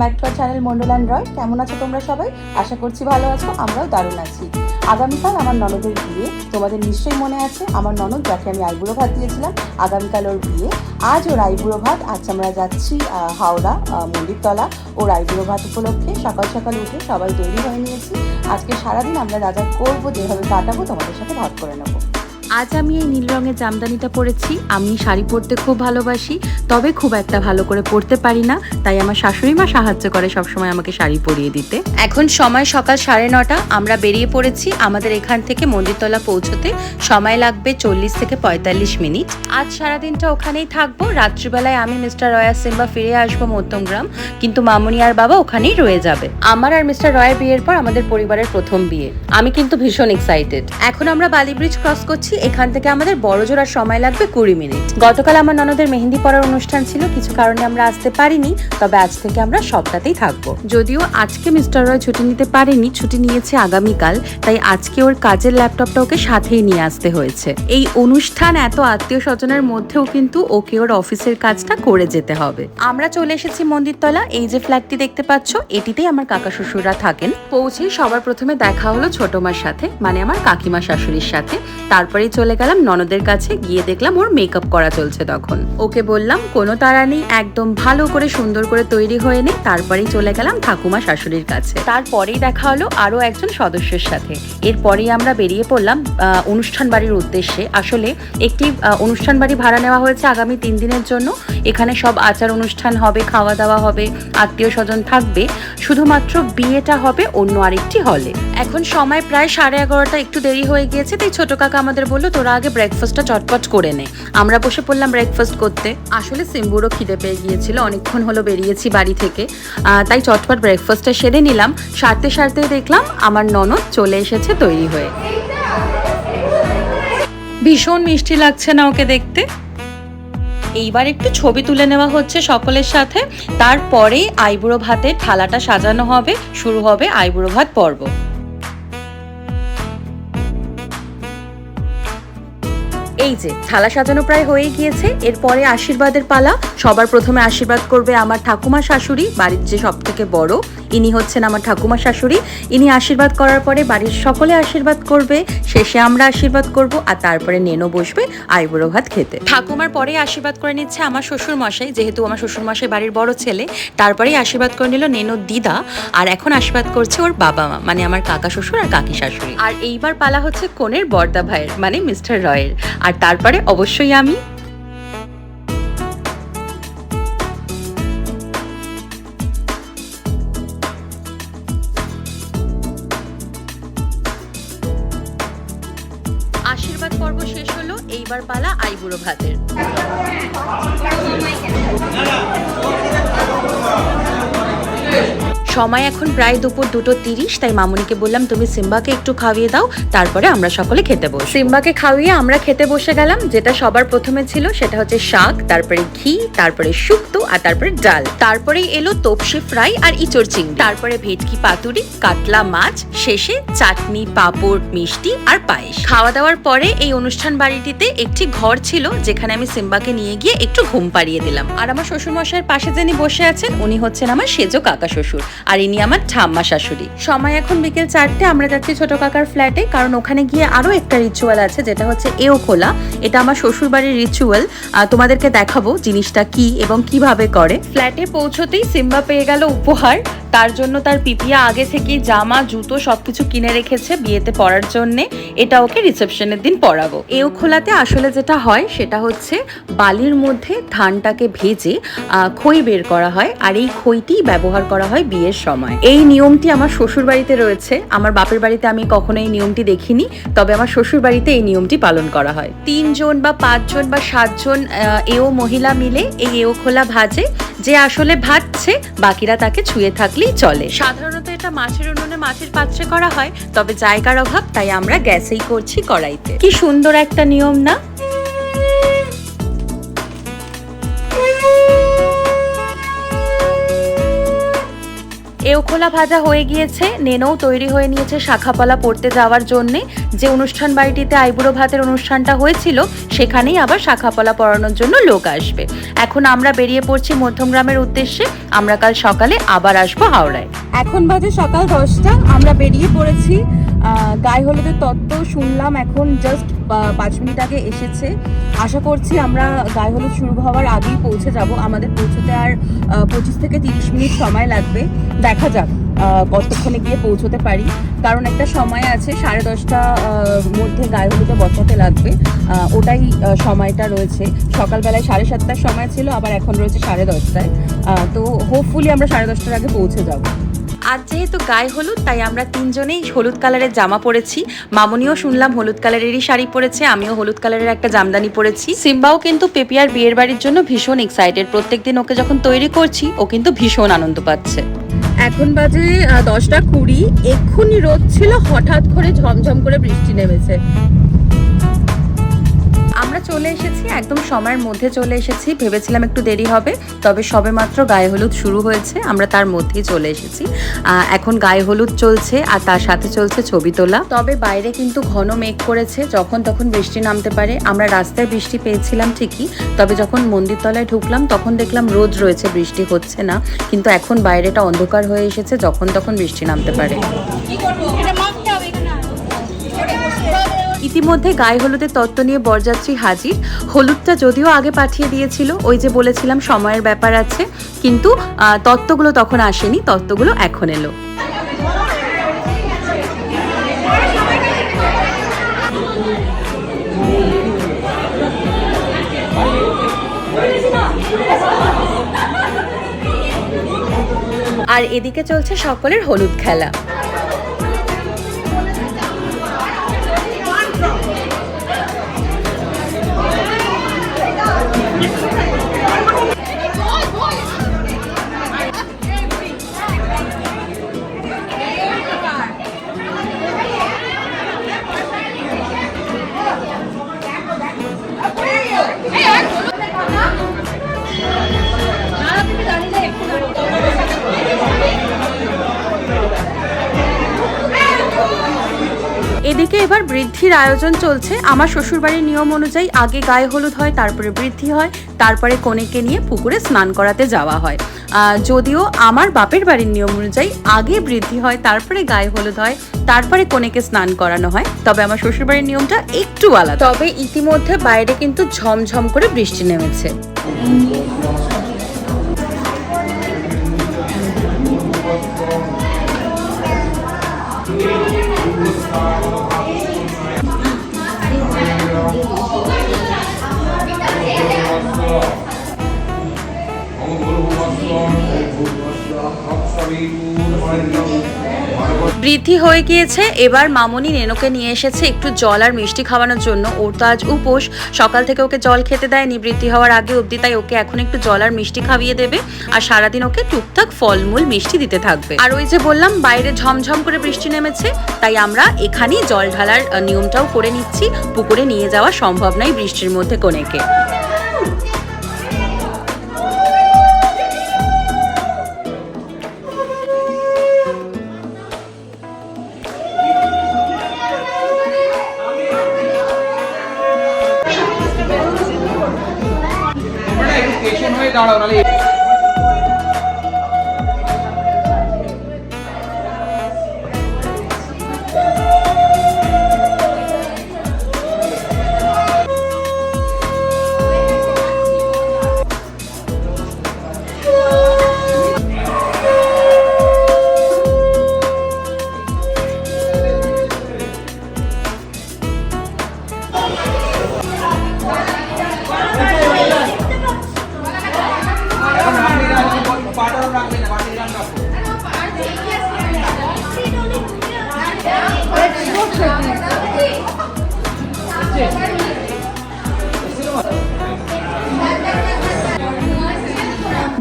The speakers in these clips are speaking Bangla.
Back to channel Mondal and Roy কেমন আছো তোমরা সবাই? আশা করছি ভালো আছো, আমরাও দারুণ আছি। আগামীকাল আমার ননদের বিয়ে, তোমাদের নিশ্চয়ই মনে আছে, আমার ননদ যাকে আমি আইবুড়ো ভাত দিয়েছিলাম, আগামীকাল ওর বিয়ে। আজ ওর আইবুড়ো ভাত, আজ আমরা যাচ্ছি হাওড়া মন্দিরতলা। ওর আইবুড়ো ভাত উপলক্ষে সকাল সকাল উঠে সবাই তৈরি হয়ে নিয়েছি। আজকে সারাদিন আমরা যা যা করব, যেভাবে কাটাবো, তোমাদের সাথে ভাগ করে নেব। আজ আমি এই নীল রঙের জামদানিটা পরেছি। আমি শাড়ি পরতে খুব ভালোবাসি, তবে খুব একটা ভালো করে পরতে পারি না। তাই আমার শাশুড়ি মা সাহায্য করে সবসময় আমাকে শাড়ি পরিয়ে দিতে। এখন সময় সকাল সাড়ে নটা, আমরা বেরিয়ে পড়েছি আমাদের এখান থেকে মন্দিরতলা পৌঁছতে। সময় লাগবে চল্লিশ থেকে পঁয়তাল্লিশ মিনিট। আজ সারাদিনটা ওখানেই থাকব। রাত্রিবেলায় আমি মিস্টার রয়া সিম্বা ফিরে আসব মধ্যমগ্রাম কিন্তু মামুনি আর বাবা ওখানেই রয়ে যাবে। আমার আর মিস্টার রয়ের বিয়ের পর আমাদের পরিবারের প্রথম বিয়ে। আমি কিন্তু ভীষণ এক্সাইটেড এখন আমরা বালি ব্রিজ ক্রস করছি এখান থেকে আমাদের বড় জোড়ার সময় লাগবে কুড়ি মিনিট। গতকাল আমার ননদের মেহেন্দি পড়ার অনুষ্ঠান ছিল, কিছু কারণে আমরা আসতে পারিনি, তবে আজ থেকে আমরা সবটাতেই থাকব। যদিও আজকে মিস্টার রয় ছুটি নিতে পারেনি, ছুটি নিয়েছে আগামীকাল, তাই আজকে ওর কাজের ল্যাপটপটা ওকে সাথেই নিয়ে আসতে হয়েছে। এই অনুষ্ঠান এত আত্মীয় স্বজনের মধ্যেও কিন্তু ওকে ওর অফিসের কাজটা করে যেতে হবে। আমরা চলে এসেছি মন্দিরতলা, এই যে ফ্ল্যাটটি দেখতে পাচ্ছ, এটিতেই আমার কাকা শ্বশুররা থাকেন। পৌঁছে সবার প্রথমে দেখা হলো ছোট মার সাথে মানে আমার কাকিমা শাশুড়ির সাথে। তারপরেই চলে গেলাম, ননদের কাছে গিয়ে দেখলাম ওর মেকআপ করা চলছে তখন। ওকে বললাম, কোনো তাড়া নেই, একদম ভালো করে সুন্দর করে তৈরি হয়ে নে, তারপরেই চলে গেলাম ঠাকুমা শাশুড়ির কাছে। তারপরেই দেখা হলো আরও একজন সদস্যের সাথে। এরপরেই আমরা বেরিয়ে পড়লাম অনুষ্ঠান বাড়ির উদ্দেশ্যে। আসলে একটি অনুষ্ঠান বাড়ি ভাড়া নেওয়া হয়েছে আগামী তিন দিনের জন্য। এখানে সব আচার অনুষ্ঠান হবে, খাওয়া দাওয়া হবে, আত্মীয় স্বজন থাকবে। শুধুমাত্র বিয়েটা হবে অন্য আরেকটি হলে। এখন সময় প্রায় সাড়ে এগারোটা, একটু দেরি হয়ে গিয়েছে, তাই ছোট কাকা আমাদের বলল তোরা আগে ব্রেকফাস্টটা চটপট করে নে। আমরা বসে পড়লাম ব্রেকফাস্ট করতে। আসলে সিম্বুরও খিদে পেয়ে গিয়েছিল, অনেকক্ষণ হলো বেরিয়েছি বাড়ি থেকে। তাই চটপট ব্রেকফাস্টটা সেরে নিলাম। সারতে সারতে দেখলাম আমার ননদ চলে এসেছে তৈরি হয়ে। ভীষণ মিষ্টি লাগছে না ওকে দেখতে। এইবার একটু ছবি তুলে নেওয়া হচ্ছে সকলের সাথে। তারপরে আইবুড়ো ভাতের থালাটা সাজানো হবে, শুরু হবে আইবুড়ো ভাত পর্ব। এই যে, থালা সাজানো প্রায় হয়ে গিয়েছে। এরপরে আশীর্বাদের পালা। সবার প্রথমে আশীর্বাদ করবে আমার ঠাকুমা শাশুড়ি, বাড়ির যে সব থেকে বড়। ইনি হচ্ছেন আমার ঠাকুমা শাশুড়ি। ইনি আশীর্বাদ করার পরে বাড়ির সকলে আশীর্বাদ করবে শেষে আমরা আশীর্বাদ করব আর তারপরে নেনো বসবে আইবুড়ো ভাত খেতে। ঠাকুমার পরে আশীর্বাদ করে নিচ্ছে আমার শ্বশুর মশাই যেহেতু আমার শ্বশুর মশাই বাড়ির বড় ছেলে তারপরেই আশীর্বাদ করে নিল নেনো দিদা আর এখন আশীর্বাদ করছে ওর বাবা মা মানে আমার কাকা শ্বশুর আর কাকি শাশুড়ি। আর এইবার পালা হচ্ছে কোনের বর্দা ভাইয়ের মানে মিস্টার রয়ের। আর তারপরে অবশ্যই আমি আইবুড়ো ভাতের সময় এখন প্রায় দুপুর দুটো তিরিশ, তাই মামুনিকে বললাম, তুমি সিম্বাকে একটু খাইয়ে দাও, তারপরে আমরা সকলে খেতে বস সিম্বাকে খাওয়িয়ে আমরা খেতে বসে গেলাম, যেটা সবার প্রথমে ছিল সেটা হচ্ছে শাক, তারপরে ঘি, তারপরে শুক্তো, আর তারপরে ডাল। তারপরে এলো তপসি ফ্রাই আর ইচড় চিংড়ি। তারপরে ভেটকি পাতুরি, কাতলা মাছ, শেষে চাটনি, পাঁপড়, মিষ্টি আর পায়েস। খাওয়া দাওয়ার পরে এই অনুষ্ঠান বাড়িটিতে একটি ঘর ছিল, যেখানে আমি সিম্বাকে নিয়ে গিয়ে একটু ঘুম পাড়িয়ে দিলাম। আর আমার শ্বশুর মশাইয়ের পাশে যিনি বসে আছেন, উনি হচ্ছেন আমার সেজো কাকা শ্বশুর। আর ইনি আমার ঠাম্মা শাশুড়ি। সময় এখন বিকেল চারটে, আমরা যাচ্ছি ছোট কাকার ফ্ল্যাটে কারণ ওখানে গিয়ে আরও একটা রিচুয়াল আছে, যেটা হচ্ছে এও খোলা এটা আমার শ্বশুর বাড়ির রিচুয়াল তোমাদেরকে দেখাবো জিনিসটা কি এবং কীভাবে করে। ফ্ল্যাটে পৌঁছতেই সিম্বা পেয়ে গেল উপহার। তার জন্য তার পিপিয়া আগে থেকেই জামা, জুতো সবকিছু কিনে রেখেছে বিয়েতে পরার জন্যে। এটা ওকে রিসেপশনের দিন পরাবো এও খোলাতে আসলে যেটা হয়, সেটা হচ্ছে বালির মধ্যে ধানটাকে ভেজে খই বের করা হয়। আর এই খইটি ব্যবহার করা হয় বিয়ের সময়। এই নিয়মটি আমার শ্বশুর বাড়িতে রয়েছে। আমার বাপের বাড়িতে আমি কখনো এই নিয়মটি দেখিনি। তবে আমার শ্বশুর বাড়িতে এই নিয়মটি পালন করা হয়। তিনজন বা পাঁচজন বা সাতজন এও মহিলা মিলে এই এও খোলা ভাজে, যে আসলে ভাজছে, বাকিরা তাকে ছুঁয়ে থাকলেই চলে। সাধারণত এটা মাছের উনুনে মাছের পাত্রে করা হয়, তবে জায়গার অভাব, তাই আমরা গ্যাসেই করছি কড়াইতে। কি সুন্দর একটা নিয়ম না? এওখোলা ভাজা হয়ে গিয়েছে, নেনও তৈরি হয়ে নিয়েছে শাখাপালা পড়তে যাওয়ার জন্যে। যে অনুষ্ঠান বাড়িটিতে আইবুড়ো ভাতের অনুষ্ঠানটা হয়েছিল, সেখানেই আবার শাখাপালা পড়ানোর জন্য লোক আসবে। এখন আমরা বেরিয়ে পড়ছি মধ্যমগ্রামের উদ্দেশ্যে। আমরা কাল সকালে আবার আসব হাওড়ায়। এখন বাজে সকাল দশটা, আমরা বেরিয়ে পড়েছি গায়ে হলুদের তত্ত্ব শুনলাম এখন জাস্ট পাঁচ মিনিট আগে এসেছে। আশা করছি আমরা গায়ে হলুদ শুরু হওয়ার আগেই পৌঁছে যাব। আমাদের পৌঁছতে আর পঁচিশ থেকে তিরিশ মিনিট সময় লাগবে। দেখা যাক কতক্ষণে গিয়ে পৌঁছতে পারি। কারণ একটা সময় আছে, সাড়ে দশটা মধ্যে গায়ে হলুদে বসাতে লাগবে। ওটাই সময়টা রয়েছে। সকালবেলায় সাড়ে সাতটার সময় ছিল, আবার এখন রয়েছে সাড়ে দশটায়। তো হোপফুলি আমরা সাড়ে দশটার আগে পৌঁছে যাব। আজ যেহেতু গায়ে হলুদ, তাই আমরা তিনজনেই হলুদ কালারের জামা পরেছি। মামনিও শুনলাম হলুদ কালারেরই শাড়ি পরেছে, আমিও হলুদ কালারের একটা জামদানি পরেছি। সিম্বাও কিন্তু পেপিয়ার বিয়ের বাড়ির জন্য ভীষণ এক্সাইটেড প্রত্যেকদিন ওকে যখন তৈরি করছি, ও কিন্তু ভীষণ আনন্দ পাচ্ছে। এখন বাজে দশটা কুড়ি। এক্ষুনি রোদ ছিল, হঠাৎ করে ঝমঝম করে বৃষ্টি নেমেছে। আমরা চলে এসেছি, একদম সময়ের মধ্যে চলে এসেছি, ভেবেছিলাম একটু দেরি হবে, তবে সবে মাত্র গায়ে হলুদ শুরু হয়েছে, আমরা তার মধ্যেই চলে এসেছি। এখন গায়ে হলুদ চলছে আর তার সাথে চলছে ছবি তোলা। তবে বাইরে কিন্তু ঘন মেঘ করেছে, যখন তখন বৃষ্টি নামতে পারে, আমরা রাস্তায় বৃষ্টি পেয়েছিলাম ঠিকই, তবে যখন মন্দির তলায় ঢুকলাম, তখন দেখলাম রোদ রয়েছে, বৃষ্টি হচ্ছে না, কিন্তু এখন বাইরেটা অন্ধকার হয়ে এসেছে, যখন তখন বৃষ্টি নামতে পারে। ইতিমধ্যে গায়ে হলুদের তত্ত্ব নিয়ে বরযাত্রী হাজির। হলুদটা যদিও আগে পাঠিয়ে দিয়েছিল, ওই যে বলেছিলাম সময়ের ব্যাপার আছে, কিন্তু তত্ত্বগুলো তখন আসেনি, তত্ত্বগুলো এখন এলো। আর এদিকে চলছে সকলের হলুদ খেলা। বৃদ্ধির আয়োজন চলছে। আমার শ্বশুরবাড়ির নিয়ম অনুযায়ী আগে গায়ে হলুদ হয়, তারপরে বৃদ্ধি হয়, তারপরে কনেকে নিয়ে পুকুরে স্নান করাতে যাওয়া হয়। যদিও আমার বাপের বাড়ির নিয়ম অনুযায়ী আগে বৃদ্ধি হয়, তারপরে গায়ে হলুদ হয়, তারপরে কনেকে স্নান করানো হয়। তবে আমার শ্বশুরবাড়ির নিয়মটা একটু আলাদা। তবে ইতিমধ্যে বাইরে কিন্তু ঝমঝম করে বৃষ্টি নেমেছে। বৃদ্ধি হয়ে গিয়েছে। এবার মামনি নেনোকে নিয়ে এসেছে একটু জল আর মিষ্টি খাওয়ানোর জন্য। ওর তো আজ উপোস। সকাল থেকে ওকে জল খেতে দেয়নি। বৃদ্ধি হওয়ার আগে অবধি তাই ওকে এখন একটু জল আর মিষ্টি খাইয়ে দেবে। আর সারাদিন ওকে টুকটাক ফলমূল, মিষ্টি দিতে থাকবে। আর ওই যে বললাম, বাইরে ঝমঝম করে বৃষ্টি নেমেছে। তাই আমরা এখানেই জল ঢালার নিয়মটাও করে নিচ্ছি। পুকুরে নিয়ে যাওয়া সম্ভব নয় বৃষ্টির মধ্যে কোনেকে। ஆடவனால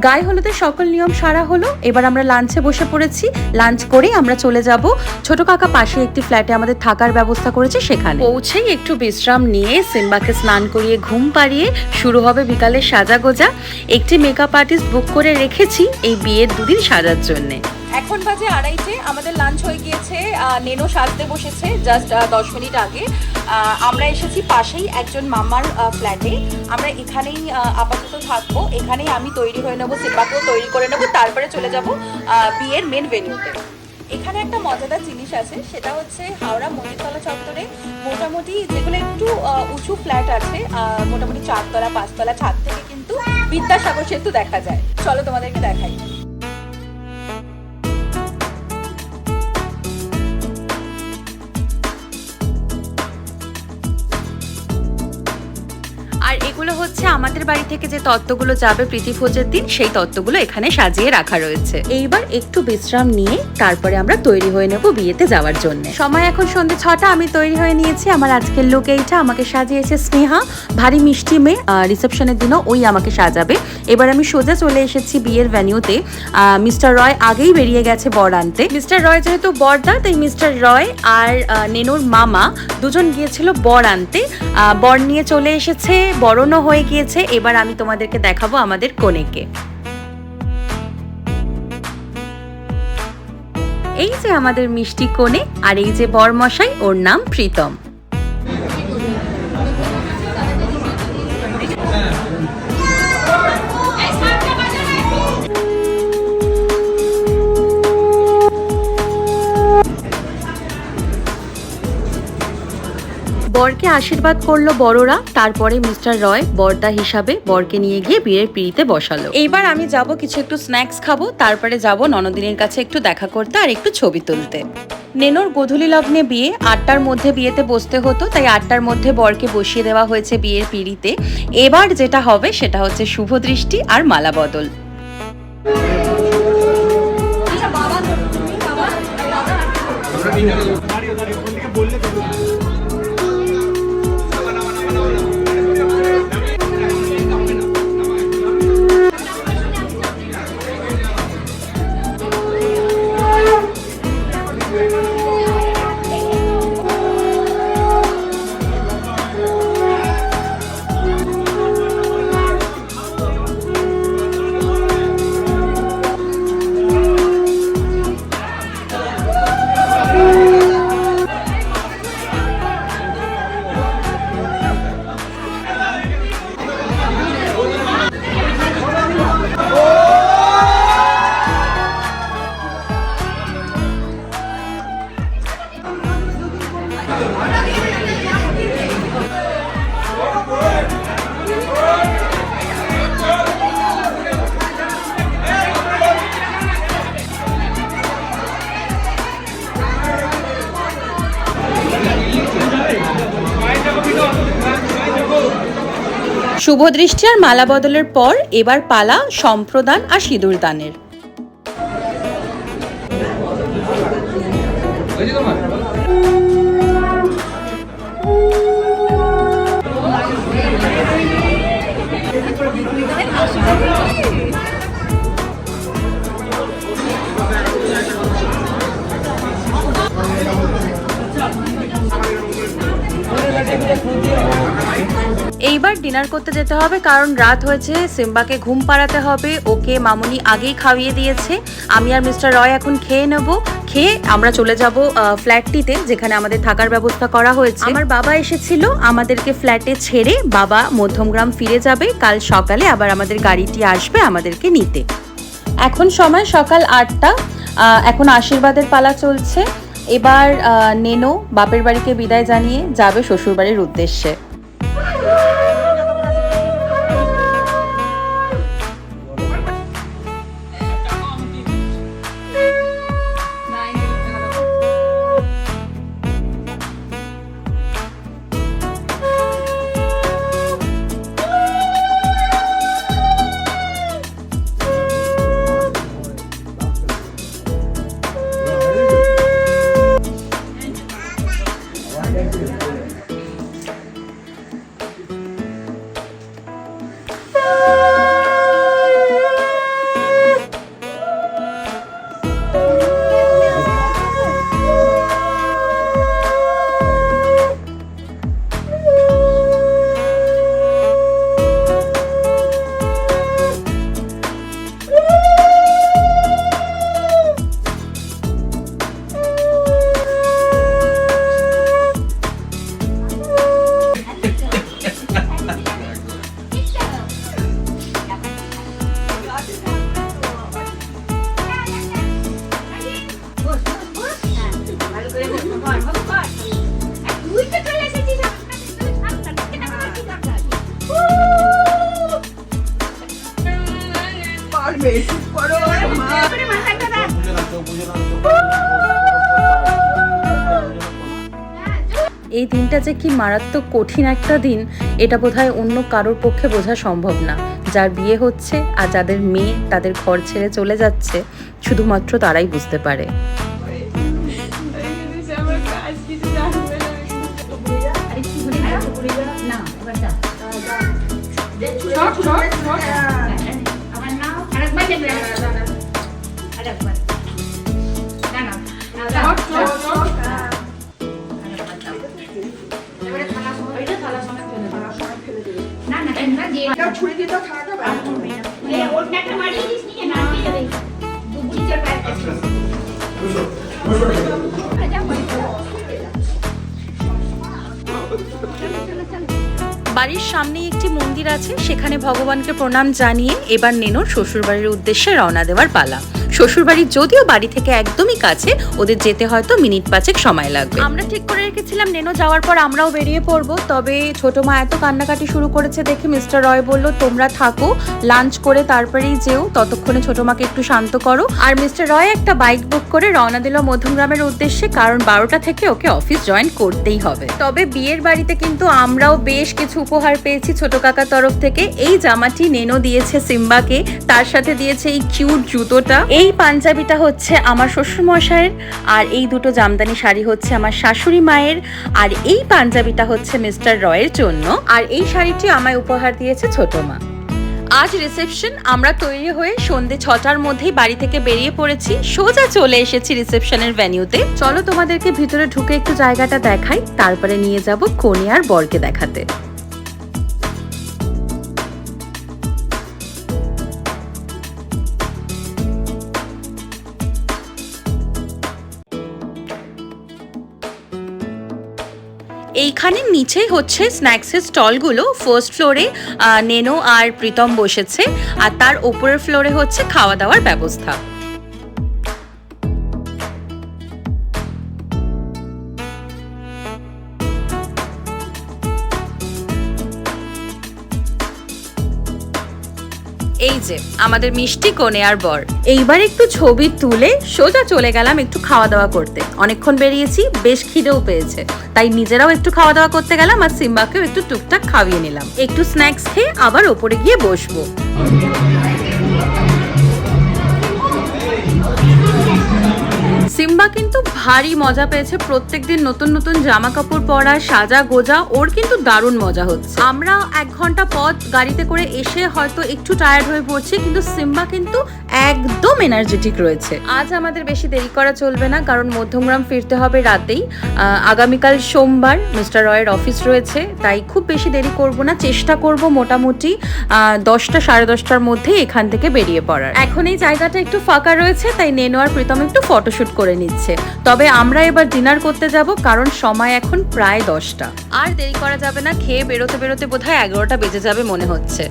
গায়ে হলুদের সকল নিয়ম সারা হলো। এবার আমরা লাঞ্চে বসে পড়েছি। লাঞ্চ করেই আমরা চলে যাব। ছোট কাকা পাশে একটি ফ্ল্যাটে আমাদের থাকার ব্যবস্থা করেছে সেখানে। পৌঁছেই একটু বিশ্রাম নিয়ে সিম্বাকে স্নান করিয়ে ঘুম পাড়িয়ে শুরু হবে বিকালের সাজাগোজা। একটি মেকআপ আর্টিস্ট বুক করে রেখেছি এই বিয়ের দুদিন সাজার জন্যে। এখন বাজে আড়াইটে। আমাদের লাঞ্চ হয়ে গিয়েছে। নেনো সাজতে বসেছে জাস্ট দশ মিনিট আগে। আমরা এসেছি পাশেই একজন মামার ফ্ল্যাটে আমরা এখানেই আপাতত থাকব। এখানেই আমি তৈরি হয়ে নেব সিম্বাকেও তৈরি করে নেব, তারপরে চলে যাব বিয়ের মেন ভেন্যুতে এখানে একটা মজাদার জিনিস আছে, সেটা হচ্ছে হাওড়া মন্দিরতলা চত্বরে মোটামুটি যেগুলো একটু উঁচু ফ্ল্যাট আছে মোটামুটি চারতলা, পাঁচতলা ছাদ থেকে কিন্তু বিদ্যাসাগর সেতু দেখা যায়। চলো তোমাদেরকে দেখাই। এগুলো হচ্ছে আমাদের বাড়ি থেকে যে তত্ত্বগুলো যাবে প্রীতি প্রীতিভোজের দিন সেই তত্ত্বগুলো এখানে সাজিয়ে রাখা রয়েছে। এইবার একটু বিশ্রাম নিয়ে তারপরে আমরা তৈরি হয়ে নেব বিয়েতে যাওয়ার জন্য। সময় এখন সন্ধ্যে ছটা আমি তৈরি হয়ে নিয়েছি আমার আজকের লোক এইটা আমাকে সাজিয়েছে স্নেহা ভারী মিষ্টি মেয়ে রিসেপশনের দিনও ওই আমাকে সাজাবে। এবার আমি সোজা চলে এসেছি বিয়ের ভ্যানিউতে মিস্টার রয় আগেই বেরিয়ে গেছে বর আনতে। মিস্টার রয় যেহেতু বরদা তাই মিস্টার রয় আর নেনুর মামা দুজন গিয়েছিল বর আনতে। বর নিয়ে চলে এসেছে বরণও হয়ে গিয়েছে, এবার আমি তোমাদেরকে দেখাবো আমাদের কনেকে। এই যে আমাদের মিষ্টি কোণে আর এই যে বরমশাই, ওর নাম প্রীতম। বরকে আশীর্বাদ করল বড়রা তারপরে মিস্টার রয় বরদা হিসাবে বরকে নিয়ে গিয়ে বিয়ের পিড়িতে বসালো। এইবার আমি যাব কিছু একটু স্ন্যাক্স খাব তারপরে যাব ননদিনের কাছে একটু দেখা করতে আর একটু ছবি তুলতে। নেনোর গোধূলি লগ্নে বিয়ে আটটার মধ্যে বিয়েতে বসতে হতো তাই আটটার মধ্যে বরকে বসিয়ে দেওয়া হয়েছে বিয়ের পিড়িতে। এবার যেটা হবে সেটা হচ্ছে শুভ দৃষ্টি আর মালা বদল। শুভ দৃষ্টি আর মালা বদলের পর এবার পালা সম্প্রদান আর সিঁদুর দানের। তোমার এইবার ডিনার করতে যেতে হবে, কারণ রাত হয়েছে, সিম্বাকে ঘুম পাড়াতে হবে, ওকে মামুনি আগেই খাইয়ে দিয়েছে। আমি আর মিস্টার রয় এখন খেয়ে নেব, খেয়ে আমরা চলে যাব ফ্ল্যাটটিতে, যেখানে আমাদের থাকার ব্যবস্থা করা হয়েছে। আমার বাবা এসেছিল, আমাদেরকে ফ্ল্যাটে ছেড়ে বাবা মধ্যমগ্রাম ফিরে যাবে, কাল সকালে আবার আমাদের গাড়িটি আসবে আমাদেরকে নিতে। এখন সময় সকাল আটটা এখন আশীর্বাদের পালা চলছে। এবার নেনো বাপের বাড়িকে বিদায় জানিয়ে যাবে শ্বশুরবাড়ির উদ্দেশ্যে। Woo! কি মারাত্মক কঠিন একটা দিন, এটা বোধহয় অন্য কারোর পক্ষে বোঝা সম্ভব না। যার বিয়ে হচ্ছে আর যাদের মেয়ে তাদের ঘর ছেড়ে চলে যাচ্ছে, শুধুমাত্র তারাই বুঝতে পারে। বাড়ির সামনেই একটি মন্দির আছে, সেখানে ভগবানকে প্রণাম জানিয়ে এবার নেনোর শ্বশুরবাড়ির উদ্দেশ্যে রওনা দেওয়ার পালা। শ্বশুরবাড়ি যদিও বাড়ি থেকে একদমই কাছে, ওদের যেতে হয়তো মিনিট পাঁচেক সময় লাগবে। আমরা ঠিক করে রেখেছিলাম, নেনো যাওয়ার পর আমরাও বেরিয়ে পড়ব, তবে ছোট মা এত কান্নাকাটি শুরু করেছে দেখে মিস্টার রয় বলল, তোমরা থাকো, লাঞ্চ করে তারপরেই যেও, ততক্ষণে ছোট মাকে একটু শান্ত করো। আর মিস্টার রয় একটা বাইক বুক করে রওনা দিল মধ্যমগ্রামের উদ্দেশ্যে, কারণ বারোটা থেকে ওকে অফিস জয়েন করতেই হবে। তবে বিয়ের বাড়িতে কিন্তু আমরাও বেশ কিছু উপহার পেয়েছি ছোট কাকার তরফ থেকে। এই জামাটি নেনো দিয়েছে সিম্বাকে, তার সাথে দিয়েছে এই কিউট জুতোটা। এই পাঞ্জাবিটা হচ্ছে আমার শ্বশুর মশাইয়ের আর এই দুটো জামদানি শাড়ি হচ্ছে আমার শাশুড়ি মায়ের, আর এই পাঞ্জাবিটা হচ্ছে মিস্টার রয়ের জন্য, আর এই শাড়িটি আমায় উপহার দিয়েছে ছোট মা। আজ রিসেপশন, আমরা তৈরি হয়ে সন্ধে ছটার মধ্যেই বাড়ি থেকে বেরিয়ে পড়েছি, সোজা চলে এসেছি রিসেপশনের ভেন্যুতে চলো তোমাদেরকে ভিতরে ঢুকে একটু জায়গাটা দেখাই, তারপরে নিয়ে যাব কনে আর বরকে দেখাতে। এইখানে নিচেই হচ্ছে স্ন্যাক্সের স্টলগুলো ফার্স্ট ফ্লোরে নেনো আর প্রীতম বসেছে। আর তার ওপরের ফ্লোরে হচ্ছে খাওয়া দাওয়ার ব্যবস্থা। আমাদের মিষ্টি কোণে আর বর। এইবার একটু ছবি তুলে সোজা চলে গেলাম একটু খাওয়া দাওয়া করতে। অনেকক্ষণ বেরিয়েছি, বেশ খিদেও পেয়েছে। তাই নিজেরাও একটু খাওয়া দাওয়া করতে গেলাম আর সিম্বাকেও একটু টুকটাক খাওয়িয়ে নিলাম। একটু স্ন্যাক্স খেয়ে আবার ওপরে গিয়ে বসবো। ভারী মজা পেয়েছে প্রত্যেক দিন নতুন নতুন জামা কাপড় পরা, সাজা গোজা, ওর কিন্তু দারুণ মজা হচ্ছে। আমরা এক ঘণ্টা পথ গাড়িতে করে এসে হয়তো একটু টায়ার্ড হয়ে পড়ছি, কিন্তু সিম্বা কিন্তু একদম এনার্জেটিক রয়েছে। আজ আমাদের বেশি দেরি করা চলবে না কারণ মধ্যমগ্রাম ফিরতে হবে রাতেই। আগামীকাল সোমবার মিস্টার রয়ের অফিস রয়েছে তাই খুব বেশি দেরি করব না চেষ্টা করব মোটামুটি দশটা সাড়ে দশটার মধ্যে এখান থেকে বেরিয়ে পড়ার। এখন এই জায়গাটা একটু ফাঁকা রয়েছে তাই নেনো আর প্রীতম একটু ফটোশুট করে নিচ্ছে। তবে আমরা এবার ডিনার করতে যাব কারণ সময় এখন প্রায় দশটা। আর দেরি করা যাবে না খেয়ে বেরোতে বেরোতে বোধহয় এগারোটা বেজে যাবে মনে হচ্ছে।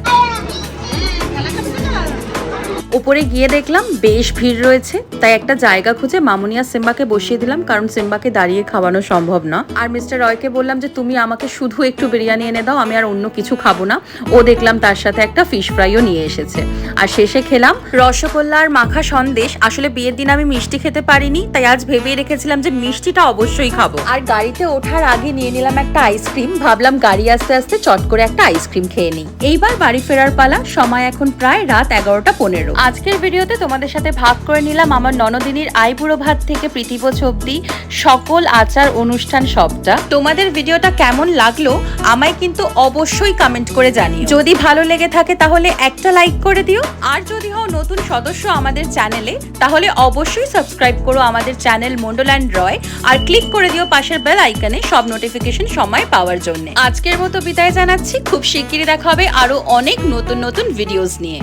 উপরে গিয়ে দেখলাম বেশ ভিড় রয়েছে, তাই একটা জায়গা খুঁজে মামুনিয়া সিম্বাকে বসিয়ে দিলাম, কারণ সিম্বাকে দাঁড়িয়ে খাওয়ানো সম্ভব না। আর মিস্টার রয়কে বললাম যে, তুমি আমাকে শুধু একটু বিরিয়ানি এনে দাও, আমি আর অন্য কিছু খাব না। ও দেখলাম তার সাথে একটা ফিশ ফ্রাইও নিয়ে এসেছে। আর শেষে খেলাম রসগোল্লা আর মাখা সন্দেশ। আসলে বিয়ের দিন আমি মিষ্টি খেতে পারিনি, তাই আজ ভেবেই রেখেছিলাম যে, মিষ্টিটা অবশ্যই খাব। আর গাড়িতে ওঠার আগে নিয়ে নিলাম একটা আইসক্রিম ভাবলাম গাড়ি আস্তে আস্তে চট করে একটা আইসক্রিম খেয়ে নিই। এইবার বাড়ি ফেরার পালা, সময় এখন প্রায় রাত এগারোটা পনেরো। আজকের ভিডিওতে তোমাদের সাথে ভাগ করে নিলাম আমার ননদিনীর আইবুড়ো ভাত থেকে প্রীতিভোজ অব্দি সকল আচার অনুষ্ঠান সবটা। তোমাদের ভিডিওটা কেমন লাগল আমায় কিন্তু অবশ্যই কমেন্ট করে জানিও। যদি ভালো লেগে থাকে তাহলে একটা লাইক করে দিও। আর যদি হও নতুন সদস্য আমাদের চ্যানেলে তাহলে অবশ্যই সাবস্ক্রাইব করো আমাদের চ্যানেল মন্ডল রয় আর ক্লিক করে দিও পাশের বেল আইকনে সব নোটিফিকেশন সময় পাওয়ার জন্য। আজকের মতো বিদায় জানাচ্ছি। খুব শিগগিরই দেখা হবে আরও অনেক নতুন নতুন ভিডিওস নিয়ে।